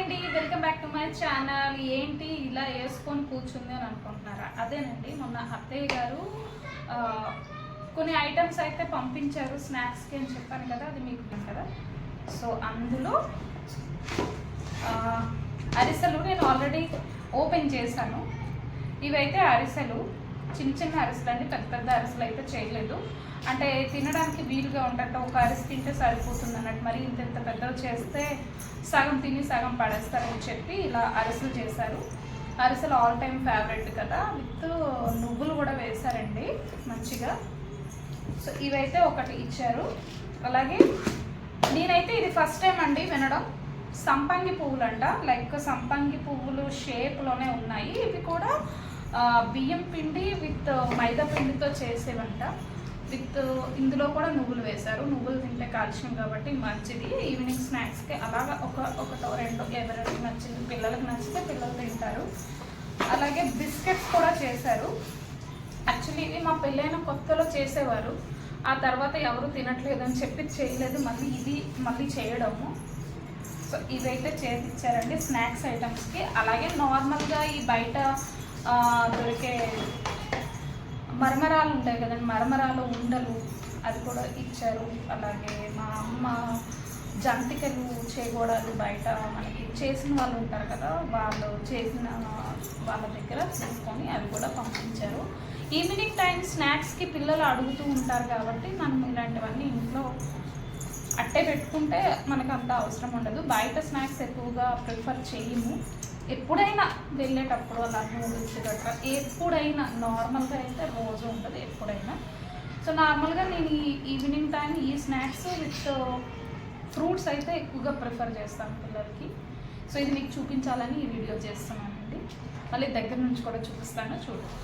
అండి welcome back to my channel. ఏంటి ఇలా వేసుకొని కూర్చుంది అని అనుకుంటున్నారా? అదేనండి మొన్న అత్తయ్య గారు కొన్ని ఐటమ్స్ అయితే పంపించారు స్నాక్స్కి అని చెప్పాను కదా అది మీకు కదా. సో అందులో అరిసెలు నేను ఆల్రెడీ ఓపెన్ చేశాను. ఇవైతే అరిసెలు. చిన్న చిన్న అరిసెలు అండి పెద్ద పెద్ద అరిసెలు అయితే చేయలేదు. అంటే తినడానికి వీలుగా ఉంటట్టు ఒక అరిసి తింటే సరిపోతుంది అన్నట్టు. మరి ఇంత ఇంత పెద్దవి చేస్తే సగం తిని సగం పడేస్తారని చెప్పి ఇలా అరిసెలు చేశారు. అరిసెలు ఆల్ టైమ్ ఫేవరెట్ కదా. విత్ నువ్వులు కూడా వేశారండి మంచిగా. సో ఇవైతే ఒకటి ఇచ్చారు. అలాగే నేనైతే ఇది ఫస్ట్ టైం అండి వినడం. సంపంగి పువ్వులు అంట లైక్ సంపంగి పువ్వులు షేప్లోనే ఉన్నాయి. ఇవి కూడా బియ్యం పిండి విత్ మైదా పిండితో చేసేవంట. విత్ ఇందులో కూడా నువ్వులు వేశారు. నువ్వులు తింటే కాల్షియం కాబట్టి మంచిది. ఈవినింగ్ స్నాక్స్కి అలాగా ఒక ఒకటో రెండో ఎవరికి నచ్చింది పిల్లలకు నచ్చితే పిల్లలు తింటారు. అలాగే బిస్కెట్స్ కూడా చేశారు. యాక్చువల్లీ ఇది మా పెళ్ళైన కొత్తలో చేసేవారు. ఆ తర్వాత ఎవరు తినట్లేదు అని చెప్పి చేయలేదు. మళ్ళీ ఇది మళ్ళీ చేయడము. సో ఇదైతే చేసిచ్చారండి స్నాక్స్ ఐటమ్స్కి. అలాగే నార్మల్గా ఈ బయట దొరికే మరమరాలు ఉంటాయి కదండి మరమరాలు ఉండలు అది కూడా ఇచ్చారు. అలాగే మా అమ్మ జంతికలు చేగోడాలు బయట మనకి చేసిన వాళ్ళు ఉంటారు కదా వాళ్ళు చేసిన వాళ్ళ దగ్గర తీసుకొని అవి కూడా పంపించారు. ఈవినింగ్ టైం స్నాక్స్కి పిల్లలు అడుగుతూ ఉంటారు కాబట్టి మనం ఇలాంటివన్నీ ఇంట్లో అట్టే పెట్టుకుంటే మనకు అంత అవసరం ఉండదు. బయట స్నాక్స్ ఎక్కువగా ప్రిఫర్ చేయము. ఎప్పుడైనా వెళ్ళేటప్పుడు అలా నూడిల్స్ గట్రా ఎప్పుడైనా నార్మల్గా అయితే రోజు ఉంటుంది ఎప్పుడైనా. సో నార్మల్గా నేను ఈ ఈవినింగ్ టైం ఈ స్నాక్స్ విత్ ఫ్రూట్స్ అయితే ఎక్కువగా ప్రిఫర్ చేస్తాను పిల్లలకి. సో ఇది మీకు చూపించాలని ఈ వీడియో చేస్తున్నానండి. మళ్ళీ దగ్గర నుంచి కూడా చూపిస్తాను చూడండి